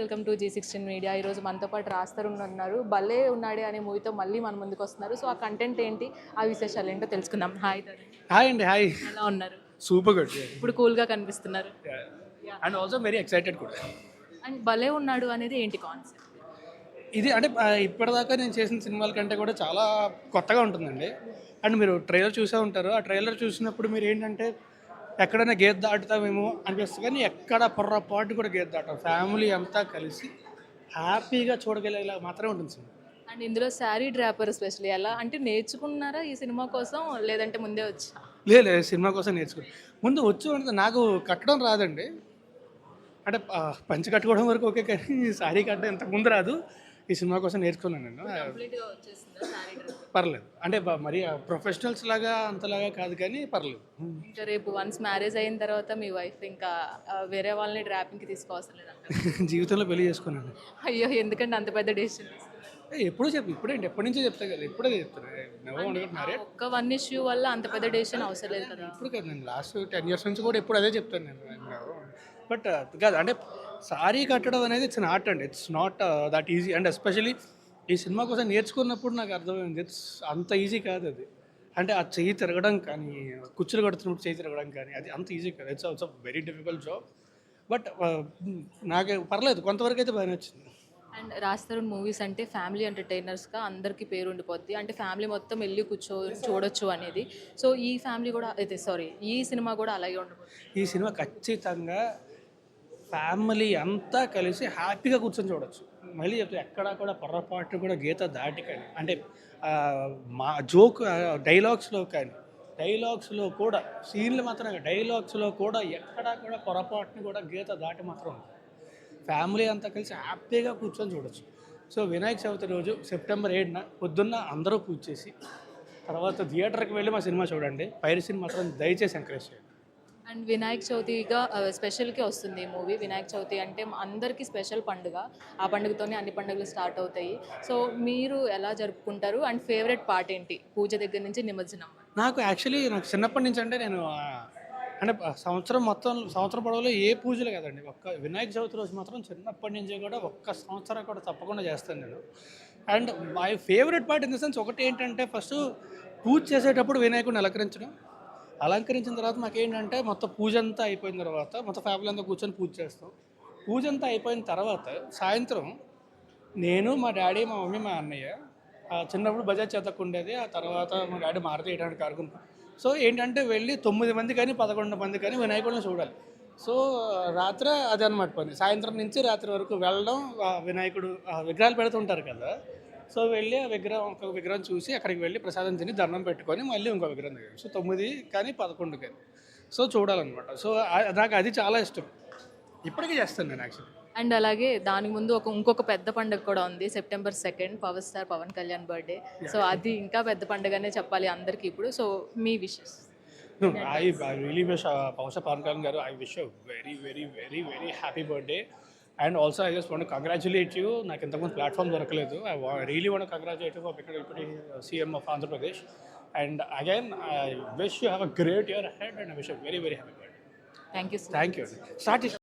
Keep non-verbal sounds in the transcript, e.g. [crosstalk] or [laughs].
Welcome to G sixteen media ఈరోజు మనతో పాటు రాస్తారు ఉన్నారు. భలే ఉన్నాడే అనే మూవీతో మళ్ళీ మన ముందుకు వస్తున్నారు. సో ఆ కంటెంట్ ఏంటి? ఆ విశేషాలు ఏంటో తెలుసుకుందాం. హాయ్. హాయ్ అండి హాయ్ ఎలా ఉన్నారు? సూపర్ గుడ్ ఇప్పుడు కూల్గా కనిపిస్తున్నారు. అండ్ ఆల్సో వెరీ ఎక్సైటెడ్ కూడా. అండ్ భలే ఉన్నాడు అనేది ఏంటి కాన్సెప్ట్ ఇది అంటే ఇప్పటిదాకా నేను చేసిన సినిమాల కంటే కూడా చాలా కొత్తగా ఉంటుందండి. అండ్ మీరు ట్రైలర్ చూసే ఉంటారు. ఆ ట్రైలర్ చూసినప్పుడు మీరు ఏంటంటే ఎక్కడైనా గేట్ దాటుతామేమో అనిపిస్తుంది. కానీ ఎక్కడ పొర్రపాటు కూడా గేట్ దాటాం. ఫ్యామిలీ అంతా కలిసి హ్యాపీగా చూడగలిగేలా మాత్రమే ఉంటుంది సినిమా. అండ్ ఇందులో శారీ డ్రాపర్ స్పెషల్లీ ఎలా? అంటే నేర్చుకున్నారా ఈ సినిమా కోసం లేదంటే ముందే వచ్చా? లేదు సినిమా కోసం నేర్చుకో ముందు వచ్చు అంటే నాకు కట్టడం రాదండి. అంటే పంచి కట్టుకోవడం వరకు ఓకే కానీ సారీ కట్టడం ఇంతకు ముందు రాదు. ఈ సినిమా కోసం నేర్చుకున్నాను నేను. పర్లేదు. అంటే మరి ప్రొఫెషనల్స్ లాగా అంతలాగా కాదు కానీ పర్లేదు. ఇంకా రేపు వన్స్ మ్యారేజ్ అయిన తర్వాత మీ వైఫ్ ఇంకా వేరే వాళ్ళని డ్రాపింగ్కి తీసుకోవాల్సిన [laughs] జీవితంలో పెళ్ళి చేసుకున్నాను. అయ్యో ఎందుకంటే అంత పెద్ద డెసిషన్ ఎప్పుడూ చెప్పు ఇప్పుడేంటి ఎప్పటి నుంచో చెప్తా కదా ఇప్పుడే చెప్తాను ఒక్క వన్ ఇష్యూ వల్ల అంత పెద్ద డెసిషన్ అవసరం లేదు కదా. ఇప్పుడు కదా నేను లాస్ట్ టెన్ ఇయర్స్ నుంచి కూడా ఎప్పుడు అదే చెప్తాను నేను. బట్ కాదు అంటే సారీ కట్టడం అనేది ఇట్స్ ఆర్ట్ అండి. It's not that easy and especially ఈ సినిమా కోసం నేర్చుకున్నప్పుడు నాకు అర్థమైంది ఇట్స్ అంత ఈజీ కాదు అది. అంటే ఆ చెయ్యి తిరగడం కానీ కుచ్చులు కడుతున్నప్పుడు చెయ్యి తిరగడం కానీ అది అంత ఈజీ కాదు. It's also very difficult job but నాకు పర్లేదు కొంతవరకు అయితే బాగానే వచ్చింది. అండ్ రాస్తారు మూవీస్ అంటే ఫ్యామిలీ ఎంటర్టైనర్స్గా అందరికీ పేరు ఉండిపోద్ది. అంటే ఫ్యామిలీ మొత్తం వెళ్ళి కూర్చో చూడొచ్చు అనేది. సో ఈ ఫ్యామిలీ కూడా అయితే సారీ ఈ సినిమా కూడా అలాగే ఉండబోతుంది ఈ సినిమా ఖచ్చితంగా ఫ్యామిలీ అంతా కలిసి హ్యాపీగా కూర్చొని చూడొచ్చు. మళ్ళీ చెప్తే ఎక్కడా కూడా పొరపాటు కూడా గీత దాటి కానీ అంటే మా జోక్ డైలాగ్స్లో కానీ డైలాగ్స్లో కూడా సీన్లు మాత్రమే డైలాగ్స్లో కూడా ఎక్కడా కూడా పొరపాటుని కూడా గీత దాటి మాత్రం ఫ్యామిలీ అంతా కలిసి హ్యాపీగా కూర్చొని చూడొచ్చు. సో వినాయక చవితి రోజు సెప్టెంబర్ ఏడున పొద్దున్న అందరూ పూజ చేసి తర్వాత థియేటర్కి వెళ్ళి మా సినిమా చూడండి. పైరసీని మాత్రం దయచేసి ఎంకరేజ్ చేయండి. అండ్ వినాయక చవితిగా స్పెషల్కి వస్తుంది ఈ మూవీ. వినాయక చవితి అంటే అందరికీ స్పెషల్ పండుగ. ఆ పండుగతోనే అన్ని పండుగలు స్టార్ట్ అవుతాయి. సో మీరు ఎలా జరుపుకుంటారు? అండ్ ఫేవరెట్ పార్ట్ ఏంటి? పూజ దగ్గర నుంచి నిమజ్జనం నాకు యాక్చువల్లీ నాకు చిన్నప్పటి నుంచి అంటే నేను అంటే సంవత్సరం మొత్తం సంవత్సరం పొడవులో ఏ పూజలు కదండి. ఒక్క వినాయక చవితి రోజు మాత్రం చిన్నప్పటి నుంచి కూడా ఒక్క సంవత్సరం కూడా తప్పకుండా చేస్తాను నేను. And my favourite part in the sense ఒకటి ఏంటంటే ఫస్ట్ పూజ చేసేటప్పుడు వినాయకుడిని అలంకరించడం. అలంకరించిన తర్వాత మాకేంటంటే మొత్తం పూజ అంతా అయిపోయిన తర్వాత మొత్తం ఫ్యామిలీ అంతా కూర్చొని పూజ చేస్తాం. పూజ అంతా అయిపోయిన తర్వాత సాయంత్రం నేను మా డాడీ మా మమ్మీ మా అన్నయ్య చిన్నప్పుడు బజాజ్ చేతకు ఉండేది ఆ తర్వాత మా డాడీ మారుతి వేయడానికి కారుకున్నాం సో ఏంటంటే వెళ్ళి తొమ్మిది మంది కానీ పదకొండు మంది కానీ వినాయకుడిని చూడాలి. సో రాత్రి అదే అనమాట పని. సాయంత్రం నుంచి రాత్రి వరకు వెళ్ళడం వినాయకుడు ఆ విగ్రహాలు పెడుతుంటారు కదా సో వెళ్ళి ఆ విగ్రహం ఒక విగ్రహం చూసి అక్కడికి వెళ్ళి ప్రసాదం తిని దండం పెట్టుకొని మళ్ళీ ఇంకో విగ్రహం దగ్గర సో తొమ్మిది కానీ పదకొండు కానీ. సో చూడాలన్నమాట. సో నాకు అది చాలా ఇష్టం. ఇప్పటికీ చేస్తాను నేను యాక్చువల్లీ అండ్ అలాగే దానికి ముందు ఒక ఇంకొక పెద్ద పండుగ కూడా ఉంది. September second power star Pawan Kalyan birthday so అది ఇంకా పెద్ద పండుగనే చెప్పాలి అందరికీ ఇప్పుడు. So me wishes No, I, I really wish uh, Pavasha Pavan Kalyan garu, I wish you a also, I just want to congratulate you. నాకు ఇంతకుముందు platform దొరకలేదు. I really want congratulate you for become CM of Andhra Pradesh and again I wish you have a great year head and I wish very very happy thank you thank you start